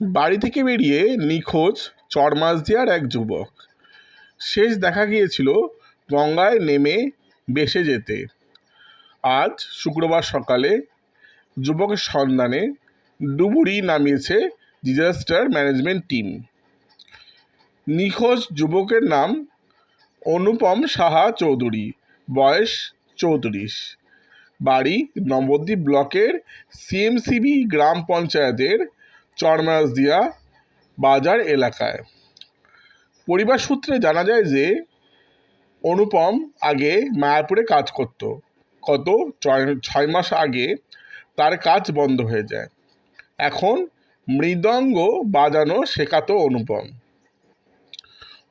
বাড়ি থেকে বেরিয়ে নিখোঁজ চরমাসদিয়ার এক যুবক। শেষ দেখা গিয়েছিল গঙ্গায় নেমে বেসে যেতে। আজ শুক্রবার সকালে যুবকের সন্ধানে ডুবুরি নামিয়েছে ডিজাস্টার ম্যানেজমেন্ট টিম নিখোঁজ যুবকের নাম অনুপম সাহা চৌধুরী, বয়স চৌত্রিশ। বাড়ি নবদ্বীপ ব্লকের সিএমসিবি গ্রাম পঞ্চায়েতের চরমাসদিয়া বাজার এলাকায়। পরিবার সূত্রে জানা যায় যে, অনুপম আগে মায়াপুরে কাজ করত। গত ছয় ছয় মাস আগে তার কাজ বন্ধ হয়ে যায়। এখন মৃদঙ্গ বাজানো শেখাতো অনুপম।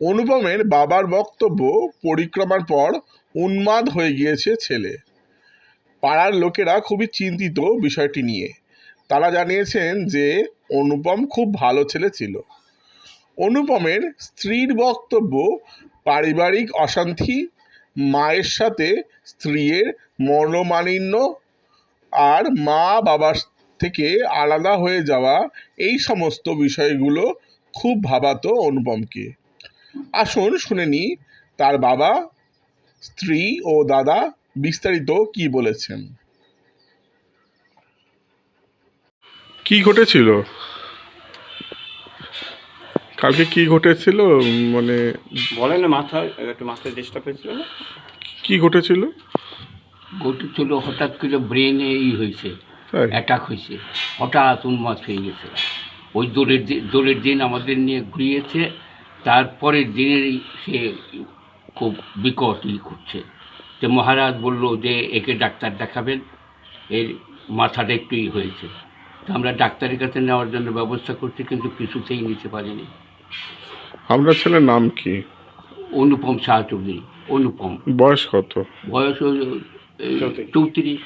অনুপমের বাবার বক্তব্য পরিক্রমার পর উন্মাদ হয়ে গিয়েছে ছেলে। পাড়ার লোকেরা খুবই চিন্তিত বিষয়টি নিয়ে। তারা জানিয়েছেন যে অনুপম খুব ভালো ছেলে ছিল। অনুপমের স্ত্রীর বক্তব্য পারিবারিক অশান্তি, মায়ের সাথে স্ত্রীর মনোমালিন্য আর মা বাবার থেকে আলাদা হয়ে যাওয়া এই সমস্ত বিষয়গুলো খুব ভাবাতো অনুপমকে। আসুন শুনে নিই তার বাবা, স্ত্রী ও দাদা বিস্তারিত কি বলেছেন। কি ঘটেছিল? কালকে কি ঘটেছিল? মানে বলে না মাথায় একটু মাথায় ডিস্টার্ব হয়েছিল না? কি ঘটেছিল? ঘটেছিল হঠাৎ করে ব্রেনে ই হয়েছে অ্যাটাক হয়েছে হঠাৎ উন্মাদ হয়ে গেছে। ওই দোলের দিন দোলের দিন আমাদের নিয়ে ঘুরিয়েছে তারপরের দিনেরই সে খুব বিকট ই করছে। তো মহারাজ বলল যে একে ডাক্তার দেখাবেন এর মাথাটা একটু ই হয়েছে। আমরা ডাক্তারের কাছে নেওয়ার জন্য ব্যবস্থা করছি কিন্তু কিছুতেই নিতে পারিনি আমরা ছেলের নাম কি? অনুপম শাহ চৌধুরী অনুপম। বয়স কত? বয়স ওই, চৌত্রিশ।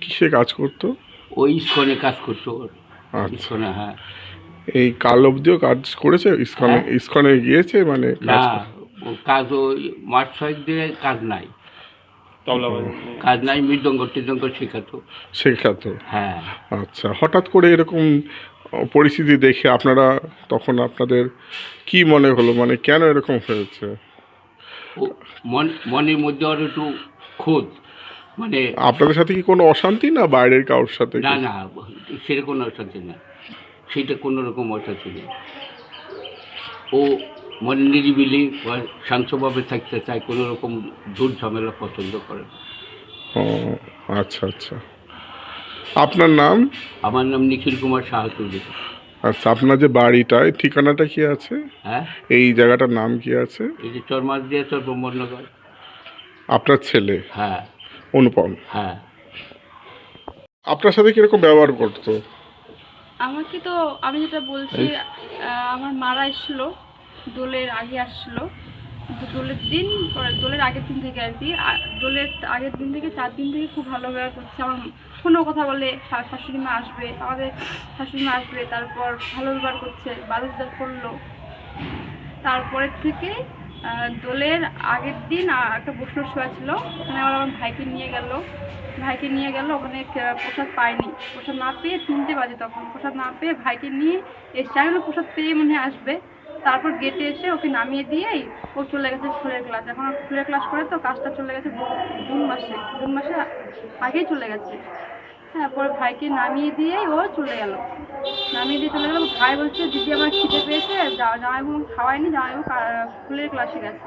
কিসে কাজ করতো? ওই ইস্কনে কাজ করতো ওর। আচ্ছা। ইস্কনে হ্যাঁ। এই কাল অবধিও কাজ করেছে? ইস্কনে হ্যাঁ। ইস্কনে গিয়েছে মানে না কাজ ও মাস ছয়েক দিয়ে কাজ নাই। তবলা কাজ নাই মৃদঙ্গ টিদঙ্গ শেখাতো। শেখাতো। হ্যাঁ। আচ্ছা হঠাৎ করে এরকম পরিস্থিতি দেখে আপনারা তখন আপনাদের কি মনে হলো? মানে কেন এরকম হয়েছে? ও মন- মনের মধ্যে ওর একটু খোঁজ। মানে আপনাদের সাথে কি কোনো অশান্তি না বাইরের কারোর সাথে? না না সেটা কোনো অশান্তি না। সেটা কোনো রকম অশান্তি নেই ও মনে নিরিবিলি শান্তভাবে থাকতে চায় কোনো রকম দূর ঝামেলা পছন্দ করে ও আচ্ছা আচ্ছা। আপনার নাম? আমার নাম নিখিল কুমার সাহা চৌধুরী। আচ্ছা আপনার যে বাড়িটা এই ঠিকানাটা কি আছে? হ্যাঁ? এই জায়গাটার নাম কি আছে? এই যে চরমাস দিয়ে তোর ব্রহ্মনগর আপনার ছেলে? হ্যাঁ। অনুপম। হ্যাঁ। আপনার সাথে কীরকম ব্যবহার করতো? আমাকে তো আমি যেটা বলছি আমার মারা এসেছিল। দোলের আগে আসছিল তো দোলের দিন দোলের আগের দিন থেকে আর কি। দোলের আগের দিন থেকে চার দিন থেকে খুব ভালো ব্যবহার করছে। আমার কোনো কথা বলে শাশুড়ি মা আসবে, আমাদের শাশুড়ি মা আসবে, তারপর ভালো ব্যবহার করছে বাজার করল। তারপরের থেকে দোলের আগের দিন একটা বৈষ্ণব সেবা ছিল। ওখানে আমার আমার ভাইকে নিয়ে গেল। ভাইকে নিয়ে গেল, ওখানে প্রসাদ পায়নি। প্রসাদ না পেয়ে তিনটে বাজে তখন। প্রসাদ না পেয়ে ভাইকে নিয়ে এসে প্রসাদ পেয়ে মনে আসবে। তারপর গেটে এসে ওকে নামিয়ে দিয়েই ও চলে গেছে ফুলের ক্লাস এখন ফুলের ক্লাস করে তো কাজটা চলে গেছে জুন মাসে। জুন মাসে আগেই চলে গেছে। হ্যাঁ পরে ভাইকে নামিয়ে দিয়েই ও চলে গেল। নামিয়ে দিয়ে চলে গেল ভাই বলছে, দিদি আমার খিদে পেয়েছে জামাইবাবু খাওয়ায়নি জামাইবাবু ফুলের ক্লাসে গেছে।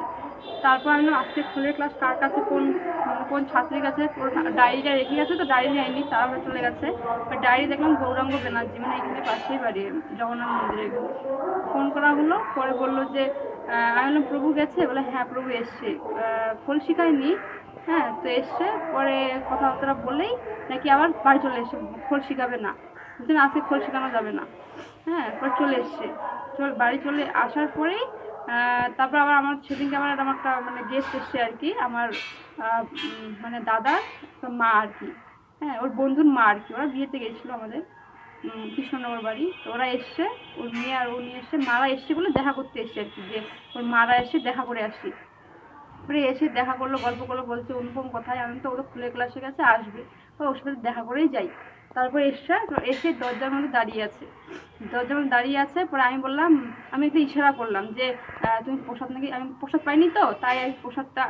তারপর আমি আজকে ফুলের ক্লাস কার কাছে, কোন কোন ছাত্রীর কাছে? ডায়েরিটা রেখে গেছে তো ডায়েরি নেয়নি তারপরে চলে গেছে। ডায়েরি দেখলাম গৌরাঙ্গ ব্যানার্জি মানে এখানে পাশেই বাড়ি, জগন্নাথ মন্দিরে ফোন করা হলো, পরে বলল যে আমি বললাম, প্রভু গেছে? বলে হ্যাঁ প্রভু এসছে। খোল শিখায়নি। হ্যাঁ তো এসছে। পরে কথাবার্তা বলেই নাকি আবার বাড়ি চলে এসছে খোল শিখাবে না। আজকে খোল শেখানো যাবে না। হ্যাঁ পরে চলে এসছে। চল, বাড়ি চলে আসার পরেই তারপর আবার আমার সেদিনকে আমার আমার একটা মানে গেস্ট এসছে আর কি, আমার মানে দাদার মা আর কি। হ্যাঁ ওর বন্ধুর মা আর কি, ওরা বিয়েতে গেছিল আমাদের কৃষ্ণনগর বাড়ি। তো ওরা এসছে, ওর মেয়ে আর নিয়ে এসছে, মারা এসছে বলে দেখা করতে এসছে আর কি, যে ওর মারা এসে দেখা করে আসি। পরে এসে দেখা করল, গল্প করল, বলছে, অনুপম কোথায়? আমি তো ওরা ফুলের ক্লাসে গেছে, আসবে। তো ওর সাথে দেখা করেই যাই। তারপর এসে এসে দরজার মধ্যে দাঁড়িয়ে আছে। দরজার মধ্যে দাঁড়িয়ে আছে, পরে আমি বললাম, আমি একটু ইশারা করলাম যে তুমি প্রসাদ নাকি, আমি প্রসাদ পাইনি তো, তাই আমি প্রসাদটা,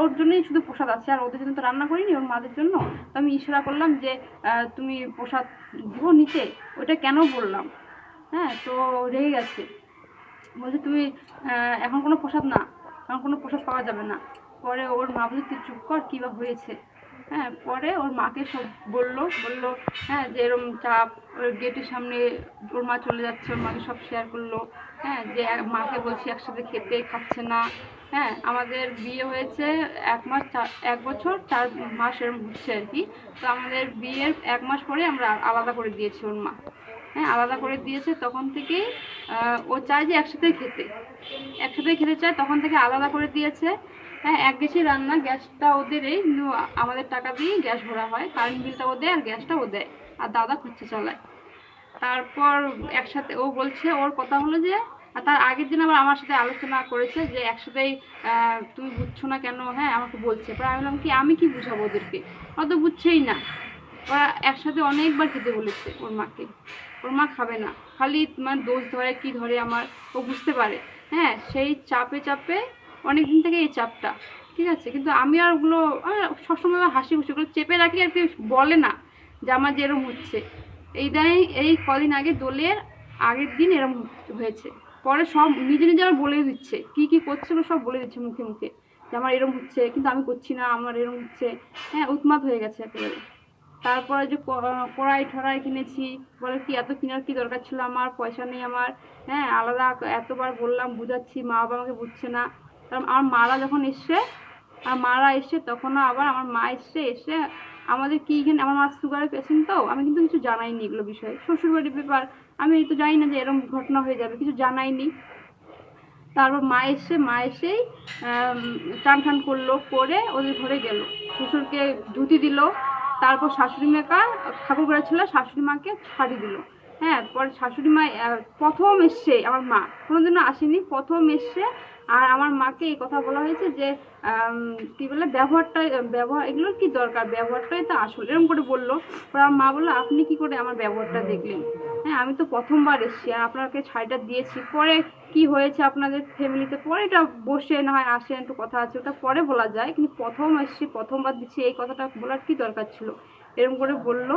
ওর জন্যই শুধু প্রসাদ আছে, আর ওদের জন্য তো রান্না করিনি, ওর মাদের জন্য। তো আমি ইশারা করলাম যে তুমি প্রসাদ দিব নিতে ওটা কেন বললাম? হ্যাঁ তো রেগে গেছে। বলছে, তুমি এখন কোনো প্রসাদ না, এখন কোনো প্রসাদ পাওয়া যাবে না। পরে ওর মা বলছে, তুই চুপ কর, কী বা হয়েছে? হ্যাঁ পরে ওর মাকে সব বলল বলল হ্যাঁ যে এরম চাপ, ওর গেটের সামনে ওর মা চলে যাচ্ছে, ওর মাকে সব শেয়ার করল হ্যাঁ যে মাকে বলছি একসাথে খেতে খাচ্ছে না হ্যাঁ আমাদের বিয়ে হয়েছে এক মাস এক বছর, চার মাস এরম হচ্ছে আর কি, তো আমাদের বিয়ের এক মাস পরে আমরা আলাদা করে দিয়েছি ওর মা হ্যাঁ আলাদা করে দিয়েছে, তখন থেকেই ও চায় যে একসাথে খেতে একসাথে খেতে চায়, তখন থেকে আলাদা করে দিয়েছে হ্যাঁ এক গ্যাসই রান্না, গ্যাসটা ওদেরই কিন্তু আমাদের টাকা দিয়ে গ্যাস ভরা হয়, কারেন্ট বিলটা ও দেয় আর গ্যাসটা ও দেয়, আর দাদা খুঁজছে চালায় তারপর একসাথে, ও বলছে, ওর কথা হলো যে, আর তার আগের দিন আবার আমার সাথে আলোচনা করেছে যে, একসাথেই তুমি বুঝছ না কেন? হ্যাঁ আমাকে বলছে। পরে আমি বললাম, কি, আমি কি বুঝাবো ওদেরকে? অত বুঝছেই না। ওরা একসাথে অনেকবার খেতে বলেছে ওর মাকে। ওর মা খাবে না। খালি মানে দোষ ধরে, কি ধরে আমার, ও বুঝতে পারে। হ্যাঁ সেই চাপে চাপে অনেক দিন থেকে এই চাপটা, ঠিক আছে? কিন্তু আমি আর ওগুলো সবসময় হাসি খুশি ওগুলো চেপে রাখি আর কি বলে না যে আমার যে এরম হচ্ছে। এই দায়, এই কদিন আগে দোলের আগের দিন এরম হয়েছে। পরে সব নিজে নিজে আমার বলে দিচ্ছে। কি কি করছে সব বলে দিচ্ছে মুখে মুখে যে আমার এরম হচ্ছে, কিন্তু আমি করছি না, আমার এরম হচ্ছে। হ্যাঁ উন্মাদ হয়ে গেছে একেবারে। তারপরে যে কড়াই ঠড়াই কিনেছি, বলে কি এত কেনার কি দরকার ছিল আমার? পয়সা নেই আমার। হ্যাঁ আলাদা এতবার বললাম, বুঝাচ্ছি মা বাবা আমাকে বুঝছে না। কারণ আমার মারা যখন এসছে, আর মারা এসছে, তখনও আবার আমার মা এসছে, এসে আমাদের কি এখানে, আমার মা সুগারের পেশেন্ট তো, আমি কিন্তু কিছু জানাইনি এগুলো বিষয়ে। শ্বশুরবাড়ির ব্যাপার, আমি তো জানি না যে এরকম ঘটনা হয়ে যাবে, কিছু জানাইনি। তারপর মা এসে মা এসেই চান টান করল, করে ওদের ঘরে গেল। শ্বশুরকে ধুতি দিল, তারপর শাশুড়ি মাকা ঠাকুর ঘরে ছিল, শাশুড়ি মাকে শাড়ি দিল। হ্যাঁ পরে শাশুড়ি মা প্রথম এসছে আমার মা। কোনোদিনও আসেনি, প্রথম এসছে। আর আমার মাকে এই কথা বলা হয়েছে যে কি বলে, ব্যবহারটাই, ব্যবহার, এগুলোর কি দরকার? ব্যবহারটাই তো আসল এরকম করে বলল। পরে আমার মা বলল, আপনি কি করে আমার ব্যবহারটা দেখলেন? হ্যাঁ আমি তো প্রথমবার এসেছি, আর আপনাকে শাড়িটা দিয়েছি। পরে কি হয়েছে আপনাদের ফ্যামিলিতে পরে এটা বসে না হয় আসেন একটু কথা আছে, ওটা পরে বলা যায়। কিন্তু প্রথম এসেছি, প্রথমবার দিচ্ছি, এই কথাটা বলার কি দরকার ছিল? এরকম করে বলল।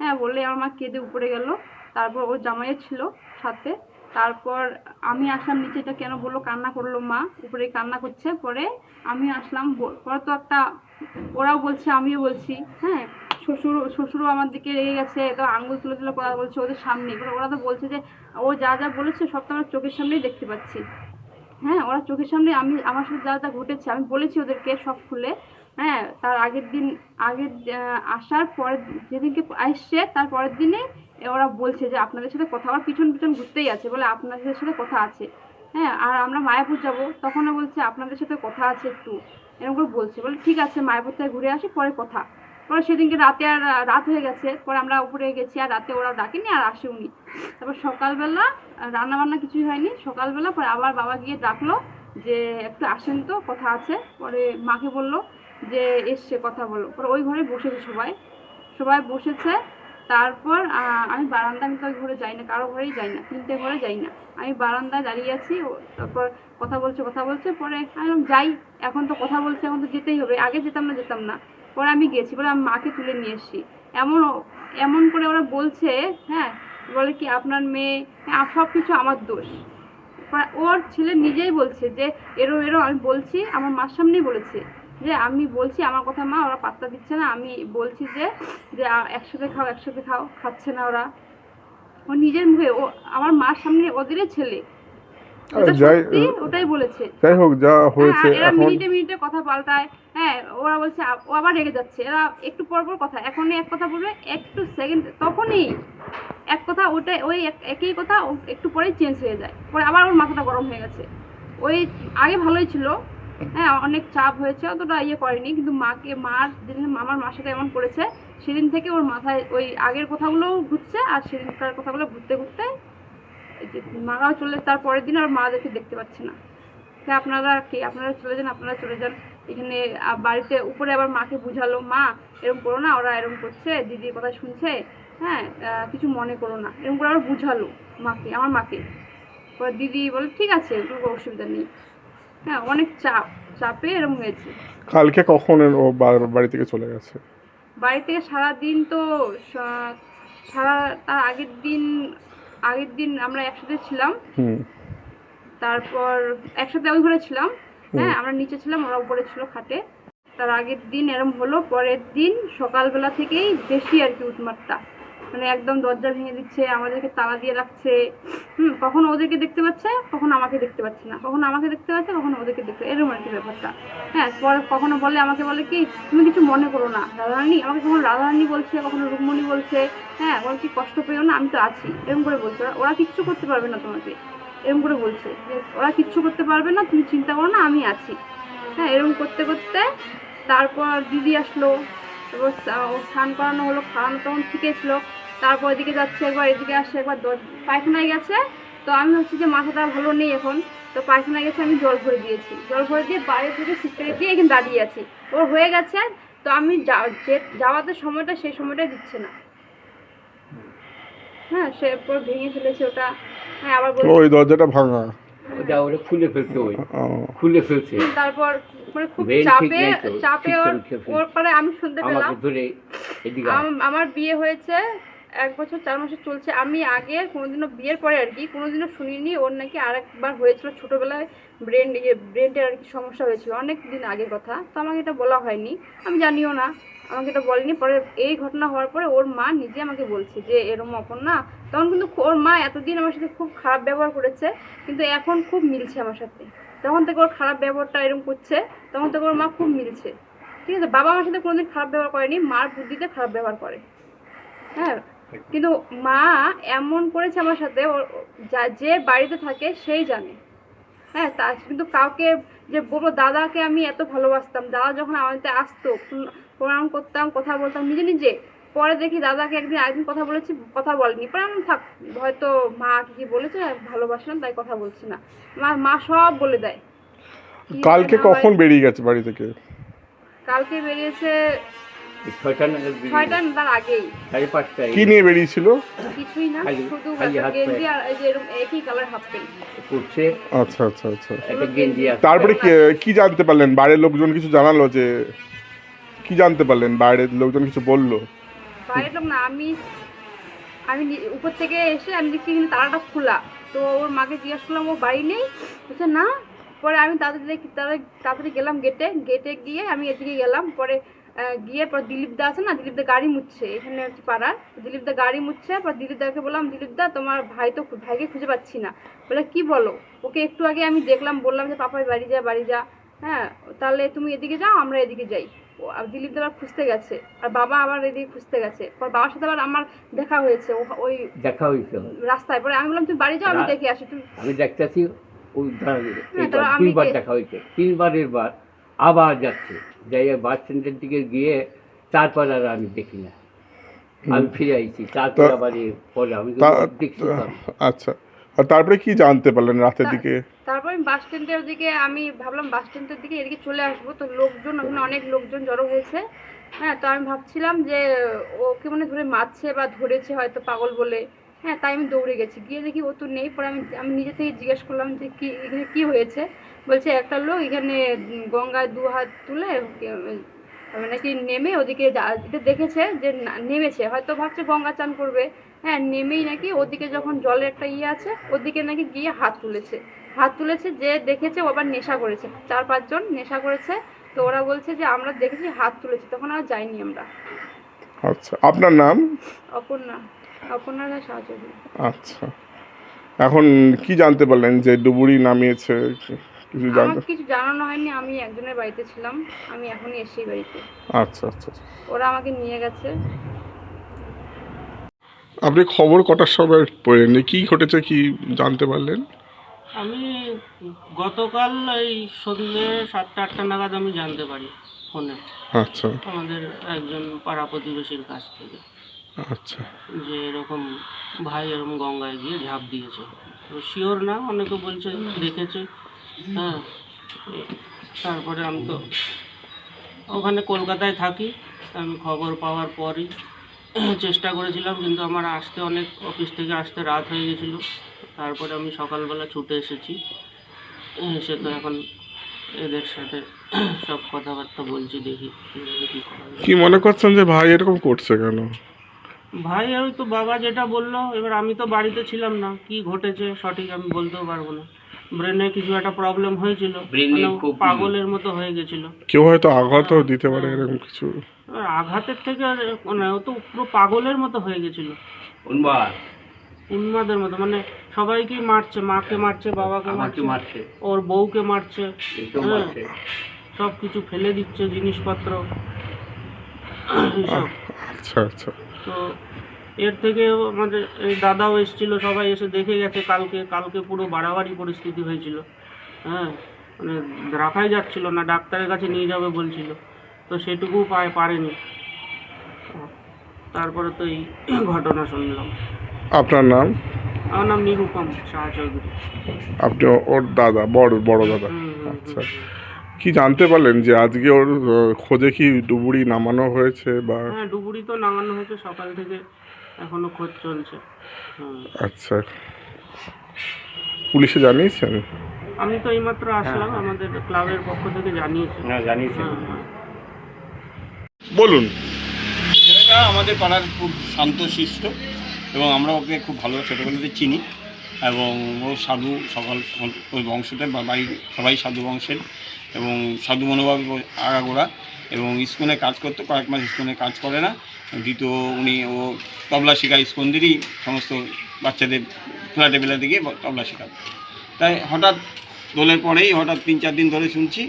হ্যাঁ বললে আমার মা কেঁদে উপরে গেল। তারপর ওর জামাইও ছিল সাথে। তারপর আমি আসলাম নিচে, এটা কেন বলল? কান্না করল মা উপরে কান্না করছে। পরে আমি আসলাম পরে তো একটা ওরাও বলছে, আমিও বলছি হ্যাঁ শ্বশুর শ্বশুরও আমার দিকে রেগে গেছে তো আঙ্গুল তুলে তুলে কথা বলছে ওদের সামনে। ওরা তো বলছে যে, ও যা যা বলেছে সব তো আমরা চোখের সামনেই দেখতে পাচ্ছি। হ্যাঁ ওরা চোখের সামনে, আমি, আমার সাথে যা যা ঘটেছে, আমি বলেছি ওদেরকে সব খুলে। হ্যাঁ তার আগের দিন, আগের আসার পরের, যেদিনকে আসছে তার পরের দিনে ওরা বলছে যে আপনাদের সাথে কথা আমার পিছন পিছন ঘুরতেই আছে বলে আপনাদের সাথে কথা আছে। হ্যাঁ আর আমরা মায়াপুর যাব। তখনও বলছে, আপনাদের সাথে কথা আছে একটু। এরকম করে বলছে। বলে, ঠিক আছে, মায়াপুর থেকে ঘুরে আসি, পরে কথা। পরে সেদিনকে রাতে আর, রাত হয়ে গেছে। পরে আমরা উপরে গেছি আর রাতে ওরা ডাকেনি আর আসেওনি। তারপর সকালবেলা রান্না বান্না কিছুই হয়নি। সকালবেলা পরে আবার বাবা গিয়ে ডাকলো যে, একটু আসেন তো, কথা আছে। পরে মাকে বলল যে, এসছে, কথা বলো। পরে ওই ঘরে বসেছে সবাই। সবাই বসেছে। তারপর আমি বারান্দা আমি তো ঘরে যাই না কারও ঘরেই যাই না তিনটে ঘরে যাই না। আমি বারান্দায় দাঁড়িয়ে আছি তারপর কথা বলছে কথা বলছে পরে আমি যাই এখন তো কথা বলছে এখন তো যেতেই হবে আগে যেতাম না যেতাম না। পরে আমি গেছি পরে আমি মাকে তুলে নিয়ে এসেছি। এমন এমন করে ওরা বলছে হ্যাঁ বলে কি আপনার মেয়ে হ্যাঁ, সব কিছু আমার দোষ। ওর ছেলে নিজেই বলছে যে এরো এরো আমি বলছি আমার মার সামনেই বলেছে। যে আমি বলছি আমার কথা মা ওরা পাত্তা দিচ্ছে না। আমি বলছি যে যে একসাথে খাও একসাথে খাও খাচ্ছে না ওরা। ও নিজের মুখে ও আমার মার সামনে ওদেরই ছেলে। ওটাই বলেছে। যাই হোক যা হয়েছে হ্যাঁ, এরা এখন মিনিটে মিনিটে কথা পাল্টায়। হ্যাঁ ওরা বলছে ও আবার রেগে যাচ্ছে। এরা একটু পর পর কথা এখনই এক কথা বলবে একটু সেকেন্ড তখনই এক কথা ওটাই ওই এক- একই কথা একটু পরেই চেঞ্জ হয়ে যায়। পরে আবার ওর মাথাটা গরম হয়ে গেছে। ওই আগে ভালোই ছিল হ্যাঁ অনেক চাপ হয়েছে, অতটা ইয়ে করেনি, কিন্তু মাকে, মার যেদিন আমার মার সাথে এমন করেছে, সেদিন থেকে ওর মাথায় ওই আগের কথাগুলোও ঘুরছে, আর সেদিনকার কথাগুলো ঘুরতে ঘুরতে মারাও চলে, তার পরের দিন আর মাদেরকে দেখতে পাচ্ছে না। হ্যাঁ আপনারা কি? আপনারা চলে যান, আপনারা চলে যান। এখানে বাড়িতে উপরে আবার মাকে বুঝালো, মা এরকম করো না, ওরা এরকম করছে, দিদির কথা শুনছে হ্যাঁ কিছু মনে করো না। এরকম করে আবার বুঝালো মাকে, আমার মাকে। দিদি বলে, ঠিক আছে, কোনো অসুবিধা নেই। হ্যাঁ অনেক চাপ চাপে এরকম হয়েছে। কালকে কখন ও বাড়ি থেকে চলে গেছে? বাড়ি থেকে সারা দিন তো সারা তার আগের দিন আগের দিন আমরা একসাথে ছিলাম। হুম। তারপর একসাথে ওই ঘরে ছিলাম। হ্যাঁ আমরা নিচে ছিলাম ওরা উপরে ছিল খাটে। তার আগের দিন এরম হলো পরের দিন সকালবেলা থেকেই বেশি আর কি উৎমারটা মানে একদম দরজা ভেঙে দিচ্ছে, আমাদেরকে তালা দিয়ে রাখছে। হুম, কখনো ওদেরকে দেখতে পাচ্ছে, কখনো আমাকে দেখতে পাচ্ছে না। কখনো আমাকে দেখতে পাচ্ছে, কখনো ওদেরকে দেখতে এরকম আর কি ব্যাপারটা। হ্যাঁ পরে কখনো বলে, আমাকে বলে কি, তুমি কিছু মনে করো না, রাধারানী। আমাকে কখনো রাধারানী বলছে, কখনো রুকমণি বলছে। হ্যাঁ ওরা কি কষ্ট পেও না? আমি তো আছি। এরকম করে বলছে। ওরা- কিচ্ছু করতে পারবে না তোমাকে। এরকম করে বলছে ওরা কিচ্ছু করতে পারবে না, তুমি চিন্তা করো না, আমি আছি। হ্যাঁ এরকম করতে করতে তারপর দিদি আসলো। তারপর ও স্নান করানো হলো খাওয়ানো তখন ঠিকই ছিল। তারপর এদিকে যাচ্ছে একবার এদিকে আসছে একবার পায়খানায় গেছে। তো আমি ভাবছি যে মাথাটা ভালো নেই এখন। তো পায়খানায় গেছে আমি জল ভরে দিয়েছি। জল ভরে দিয়ে বাইরে থেকে সিটকারি দিয়ে এখানে দাঁড়িয়ে আছি। ওর হয়ে গেছে তো আমি যাওয়াতে সময়টা সেই সময়টাই দিচ্ছে না। হ্যাঁ সে ভেঙে ফেলেছে ওটা। হ্যাঁ আবার ওই দরজাটা ভাঙা। ওটা ওরা খুলে ফেলছে ওই। খুলে ফেলছে। তারপর মানে খুব চাপে চাপে ওর পরে আমি শুনতে পেলাম। ধরে এদিকে আমার বিয়ে হয়েছে এক বছর, চার মাসে চলছে। আমি আগে কোনোদিনও বিয়ের পরে আর কি, কোনোদিনও শুনিনি। ওর নাকি আরেকবার হয়েছিল ছোটবেলায় ব্রেন ব্রেনটের আর কি সমস্যা হয়েছিল, অনেক দিন আগের কথা। তো আমাকে এটা বলা হয়নি। আমি জানিও না, আমাকে এটা বলেনি। পরে এই ঘটনা হওয়ার পরে ওর মা নিজে আমাকে বলছে যে, এরম অপন না তখন কিন্তু ওর মা এতদিন আমার সাথে খুব খারাপ ব্যবহার করেছে, কিন্তু এখন খুব মিলছে আমার সাথে। তখন থেকে ওর খারাপ ব্যবহারটা এরকম করছে, তখন থেকে ওর মা খুব মিলছে। ঠিক আছে, বাবা আমার সাথে কোনোদিন খারাপ ব্যবহার করেনি, মার বুদ্ধিতে খারাপ ব্যবহার করে। হ্যাঁ কিন্তু মা এমন করেছে আমার সাথে যে বাড়িতে থাকে সেই জানে। হ্যাঁ তা কিন্তু কাউকে যে বলব দাদাকে আমি এত ভালোবাসতাম দাদা যখন আমাদের আসতো প্রণাম করতাম কথা বলতাম নিজে নিজে পরে দেখি দাদাকে একদিন একদিন কথা বলেছি কথা বলেনি। পরে আমি থাক হয়তো মা কি কি বলেছে ভালোবাসলাম তাই কথা বলছি না। মা মা সব বলে দেয়। কালকে কখন বেরিয়ে গেছে বাড়ি থেকে? কালকে বেরিয়েছে আগেই। সাড়ে পাঁচটায় কি নিয়ে বেরিয়েছিল? কিছুই না শুধু গেঞ্জি আর এই যে এরকম একই কালার হাফ প্যান্ট করছে আচ্ছা আচ্ছা আচ্ছা। একটা গেঞ্জি আছে। তারপরে কি কি জানতে পারলেন? বাইরের লোকজন কিছু জানালো যে কি জানতে পারলেন? বাইরের লোকজন কিছু বলল? বাইরের লোক না আমি আমি নি- উপর থেকে এসে আমি দেখছি কিন্তু তালাটা খোলা। তো ওর মাকে জিজ্ঞাসা করলাম ও বাড়ি নেই? বলছে না। পরে আমি তাড়াতাড়ি দেখি তাড়াতাড়ি তাড়াতাড়ি গেলাম গেটে গেটে গিয়ে আমি এদিকে গেলাম। পরে গিয়ে পর দিলীপ দা আছে না দিলীপ দা গাড়ি মুছছে এখানে হচ্ছে পাড়ার দিলীপ দা গাড়ি মুছছে পর দিলীপ দাকে বললাম দিলীপ দা তোমার ভাই তো ভাইকে খুঁজে পাচ্ছি না। বলে কি বলো? ওকে একটু আগে আমি দেখলাম বললাম যে পাপাই বাড়ি যা বাড়ি যা। হ্যাঁ তাহলে তুমি এদিকে যাও আমরা এদিকে যাই। আর দিলীপ দা আবার খুঁজতে গেছে আর বাবা আবার এদিকে খুঁজতে গেছে। পর বাবার সাথে আবার আমার দেখা হয়েছে ওই দেখা হয়েছে। রাস্তায়। পরে আমি বললাম তুমি বাড়ি যাও আমি দেখে আসি তুমি আমি দেখতেছি ওই হ্যাঁ, তিনবার দেখা হয়েছে। তিনবারের বার আবার যাচ্ছে। যাই বাস স্ট্যান্ডের দিকে গিয়ে তারপর আর আমি দেখি না। আমি ফিরে আইছি তারপর আবার পরে আমি দেখছি আচ্ছা। আর তারপরে কি জানতে পারলেন রাতের দিকে? তারপর আমি বাস স্ট্যান্ডের দিকে আমি ভাবলাম বাস স্ট্যান্ডের দিকে এদিকে চলে আসব। তো লোকজন ওখানে অনেক লোকজন জড়ো হয়েছে। হ্যাঁ তো আমি ভাবছিলাম যে ওকে মনে হয় ধরে মারছে বা ধরেছে হয়তো পাগল বলে। হ্যাঁ তাই আমি দৌড়ে গেছি। গিয়ে দেখি ও তো নেই। পরে আমি আমি নিজে থেকে জিজ্ঞেস করলাম যে কি এখানে কি হয়েছে? বলছে একটা লোক এখানে গঙ্গায় দু হাত তুলে মানে কি নেমে ওদিকে এটা দেখেছে যে নেমেছে হয়তো ভাবছে গঙ্গা চান করবে। হ্যাঁ নেমেই নাকি ওদিকে যখন জলের একটা ইয়ে আছে ওদিকে নাকি গিয়ে হাত তুলেছে। হাত তুলেছে যে দেখেছে ও আবার নেশা করেছে। চার পাঁচজন নেশা করেছে। তো ওরা বলছে যে আমরা দেখেছি হাত তুলেছে তখন আর যাইনি আমরা। আচ্ছা আপনার নাম? অপর্ণা অপর্ণা সাহায্য আচ্ছা। এখন কি জানতে পারলেন যে ডুবুরি নামিয়েছে? কিছু জানতে আমার কিছু জানানো হয়নি আমি একজনের বাড়িতে ছিলাম আমি এখনই এসেছি বাড়িতে। আচ্ছা আচ্ছা আচ্ছা। ওরা আমাকে নিয়ে গেছে। আপনি খবর কটার সময় পড়লেন কি ঘটেছে কি জানতে পারলেন? আমি গতকাল এই সন্ধ্যে সাতটা আটটা নাগাদ আমি জানতে পারি ফোনে। আচ্ছা। আমাদের একজন পাড়া প্রতিবেশীর কাছ থেকে। আচ্ছা। যে এরকম ভাই এরকম গঙ্গায় গিয়ে ঝাঁপ দিয়েছে। তো শিওর না অনেকে বলছে দেখেছে। হ্যাঁ। তারপরে আমি তো ওখানে কলকাতায় থাকি আমি খবর পাওয়ার পরই চেষ্টা করেছিলাম কিন্তু আমার আসতে অনেক অফিস থেকে আসতে রাত হয়ে গেছিল। তারপরে আমি সকালবেলা ছুটে এসেছি। এসে তো এখন এদের সাথে সব কথাবার্তা বলছি দেখি কি মনে করছেন যে ভাই এরকম করছে কেন? ভাই ওই তো বাবা যেটা বলল এবার আমি তো বাড়িতে ছিলাম না কি ঘটেছে সঠিক আমি বলতেও পারব না। ব্রেনে কিছু একটা প্রবলেম হয়েছিল। এ মানে খুব- পাগলের মতো হয়ে গেছিল। কেউ হয়তো আঘাতও দিতে পারে এরকম কিছু। আর আঘাতের থেকে আর মানে ও তো পুরো পাগলের মতো হয়ে গেছিল। উন্মাদ। উন্মাদের মতো মানে সবাইকেই মারছে মাকে মারছে বাবাকে আমাকে মারছে মারছে। ওর বউকে মারছে হ্যাঁ। মারছে। সব কিছু ফেলে দিচ্ছে জিনিসপত্র। এইসব। আচ্ছা আচ্ছা। তো এর থেকে আমাদের এই দাদাও এসেছিল সবাই এসে দেখে গেছে কালকে কালকে পুরো বাড়াবাড়ি পরিস্থিতি হয়েছিল। হ্যাঁ মানে রাখাই যাচ্ছিল না ডাক্তারের কাছে নিয়ে যাবে বলছিল। তো সেটুকু পায় পারেনি। তারপরে তো এই ঘটনা শুনলাম। আপনার নাম? আমার নাম নিরুপম শাহ চৌধুরী। আপনি ওর দাদা বড় বড় দাদা। আচ্ছা। কি জানতে পারলেন যে আজকে ওর খোঁজে কি ডুবুরি নামানো হয়েছে বা হ্যাঁ ডুবুরি তো নামানো হয়েছে সকাল থেকে। এখনও খোঁজ চলছে। আচ্ছা। পুলিশে জানিয়েছেন? আমি তো এইমাত্র আসলাম আমাদের ক্লাবের পক্ষ থেকে জানিয়েছে। হ্যাঁ জানিয়েছেন। হ্যাঁ, হ্যাঁ। বলুন। ছেলেটা আমাদের পাড়ার খুব শান্তশিষ্ট এবং আমরা ওকে খুব ভালো ছোটোবেলাতে চিনি এবং ও সাধু সকল ওই বংশতে বা বাড়ির সবাই সাধু বংশের এবং সাধু মনোভাব আগাগোড়া এবং স্কুলে কাজ করতো কয়েক মাস স্কুলে কাজ করে না। দ্বিতীয় উনি ও তবলা শেখায় স্কন্দেরই সমস্ত বাচ্চাদের ফ্ল্যাটে বেলা দিকে তবলা শেখাতো তাই হঠাৎ দোলের পরেই হঠাৎ তিন চার দিন ধরে শুনছি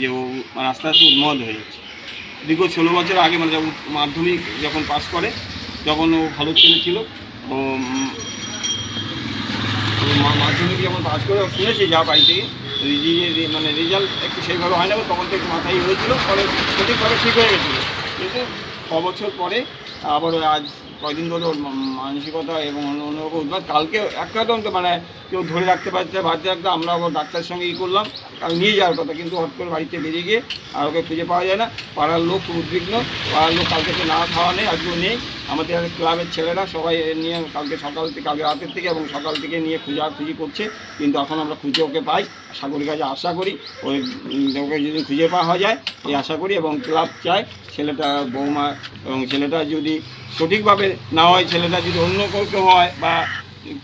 যে ও মানে আস্তে আস্তে উন্মদ হয়ে যাচ্ছে। দীর্ঘ ষোলো বছর আগে মানে যখন মাধ্যমিক যখন পাস করে যখন ও ভালো ছেলে ছিল। ও মাধ্যমিক যখন পাস করে শুনেছি যা বাড়ি থেকে মানে রেজাল্ট একটু সেইভাবে হয় না তখন থেকে মাথায় হয়েছিল পরে সঠিকভাবে ঠিক হয়ে গেছিল। কিন্তু বছর পরে আবারও আজ কয়দিন ধরে ওর মানসিকতা এবং অন্য অন্য রকম উদ্ধার কালকে একটা তো মানে কেউ ধরে রাখতে পারছে বাড়িতে রাখতে আমরা আবার ডাক্তারের সঙ্গে ই করলাম। কারণ নিয়ে যাওয়ার কথা, কিন্তু হট করে বাড়িতে বেরিয়ে গিয়ে আর ওকে খুঁজে পাওয়া যায় না। পাড়ার লোক উদ্বিগ্ন। পাড়ার লোক কালকে না খাওয়া নেই আজকেও নেই। আমাদের ক্লাবের ছেলেরা সবাই নিয়ে কালকে সকাল থেকে, কালকে রাতের থেকে এবং সকাল থেকে নিয়ে খুঁজাখুঁজি করছে। কিন্তু এখন আমরা খুঁজে ওকে পাই। সাগরের কাছে আশা করি ওই ওকে যদি খুঁজে পাওয়া যায়, এই আশা করি এবং ক্লাব চায় ছেলেটা, বৌমা এবং ছেলেটা যদি সঠিকভাবে না হয় ছেলেটা যদি অন্য কেউ কেউ হয় বা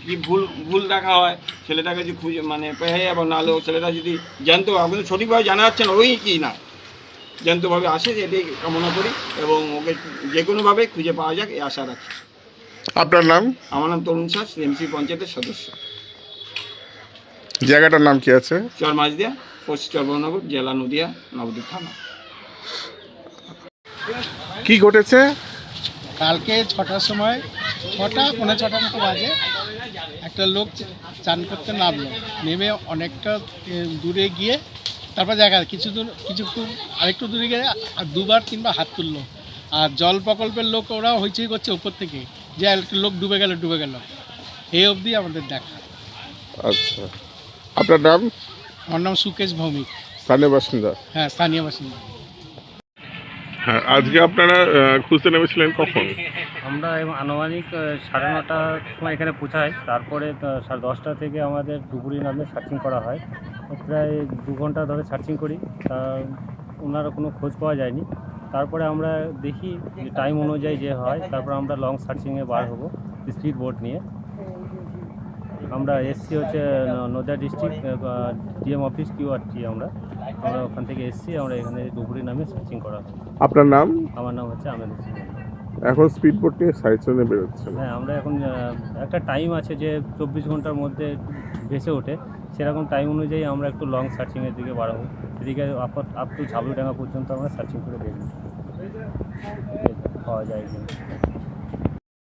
কি ভুল ভুল দেখা হয় ছেলেটাকে যদি খুঁজে মানে পেয়ে এবং নাহলে ছেলেটা যদি জানতো আমাদের সঠিকভাবে জানা যাচ্ছে না ওই কি না? জ্যান্তভাবে আসে এটাই কামনা করি এবং ওকে যে কোনোভাবে খুঁজে পাওয়া যাক এই আশা রাখি। আপনার নাম? আমার নাম তরুণ শাহ এমসি পঞ্চায়েতের সদস্য। জায়গাটার নাম কি আছে? চর মাঝদিয়া পশ্চিম চর্বনগর জেলা নদিয়া নবদ্বীপ থানা। কি ঘটেছে? কালকে ছটার সময় ছটা পনেরো ছটার মতো বাজে। একটা লোক চান করতে নামলো। নেমে অনেকটা দূরে গিয়ে তারপর দেখা কিছু দূর কিছু আরেকটু দূরে গিয়ে দুবার কিংবা হাত তুললো। আর জল প্রকল্পের লোক ওরা হইচই করছে উপর থেকে যে একটা লোক ডুবে গেল ডুবে গেল। এই অবধি আমাদের দেখা। আচ্ছা। আপনার নাম? আমার নাম সুকেশ ভৌমিক। স্থানীয় বাসিন্দা। হ্যাঁ স্থানীয় বাসিন্দা। হ্যাঁ আজকে আপনারা খুঁজতে নেমেছিলেন কখন? আমরা আনুমানিক সাড়ে নটার সময় এখানে পৌঁছাই। তারপরে সাড়ে দশটা থেকে আমাদের ডুবুরি নামে সার্চিং করা হয়। প্রায় দু ঘণ্টা ধরে সার্চিং করি। তা ওনারা কোনো খোঁজ পাওয়া যায়নি। তারপরে আমরা দেখি যে টাইম অনুযায়ী যে হয়, তারপর আমরা লং সার্চিংয়ে বার হব স্পিড বোট নিয়ে। আমরা এসছি হচ্ছে Nadia district DM office QRT আমরা। আমরা ওখান থেকে এসছি আমরা এখানে ডুবুরি নামে সার্চিং করা হয় আপনার নাম? আমার নাম হচ্ছে আমেদ হোসেন এখন স্পিড বোট নিয়ে সাইচনে বেরোচ্ছেন। হ্যাঁ আমরা এখন একটা টাইম আছে যে চব্বিশ ঘণ্টার মধ্যে ভেসে ওঠে। সেরকম টাইম অনুযায়ী আমরা একটু লং সার্চিংয়ের দিকে বাড়াবো। এদিকে আপ আপ টু ঝাবলুডাঙ্গা পর্যন্ত আমরা সার্চিং করে দেখব পাওয়া যায়